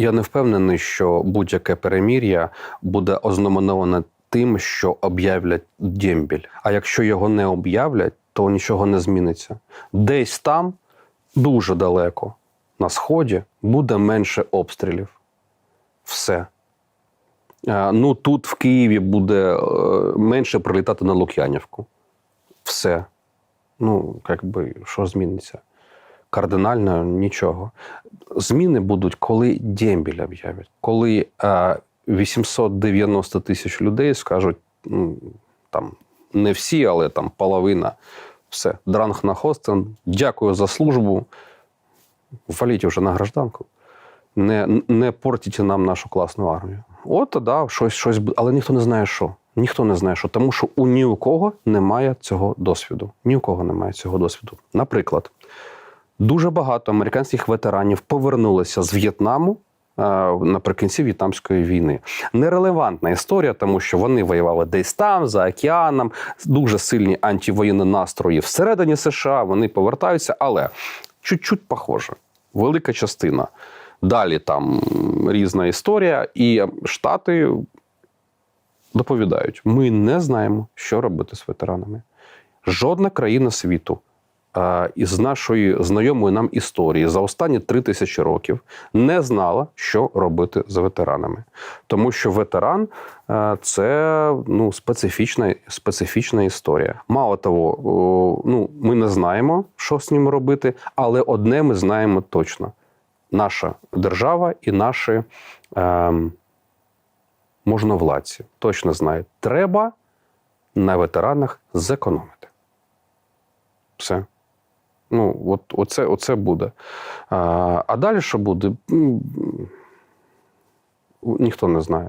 Я не впевнений, що будь-яке перемір'я буде ознаменоване тим, що об'являть дембіль. А якщо його не об'являть, то нічого не зміниться. Десь там, дуже далеко, на сході, буде менше обстрілів. Все. Е, Ну, тут в Києві буде е, менше прилітати на Лук'янівку. Все. Ну, якби, що зміниться? Кардинально нічого. Зміни будуть, коли дембіль об'являть, коли е, 890 тисяч людей скажуть, ну, там не всі, але там половина. Все, дранг на хостен, дякую за службу. Валіть вже на гражданку. Не, не портіть нам нашу класну армію. От тоді щось, щось. Але ніхто не знає, що. Ніхто не знає, що, тому що у ні у кого немає цього досвіду. Ні у кого немає цього досвіду. Наприклад, дуже багато американських ветеранів повернулися з В'єтнаму е, наприкінці В'єтнамської війни. Нерелевантна історія, тому що вони воювали десь там, за океаном, дуже сильні антивоєнні настрої всередині США. Вони повертаються, але чуть-чуть похоже. Велика частина. Далі там різна історія, і Штати доповідають: ми не знаємо, що робити з ветеранами. Жодна країна світу із нашої знайомої нам історії за останні три тисячі років не знала, що робити з ветеранами. Тому що ветеран е, це ну, специфічна, специфічна історія. Мало того, ну, ми не знаємо, що з ним робити, але одне ми знаємо точно: наша держава і наші. Ем, можновладці точно знають, треба на ветеранах зекономити. Все. Ну, от, оце, оце буде. А, а далі що буде? Ніхто не знає.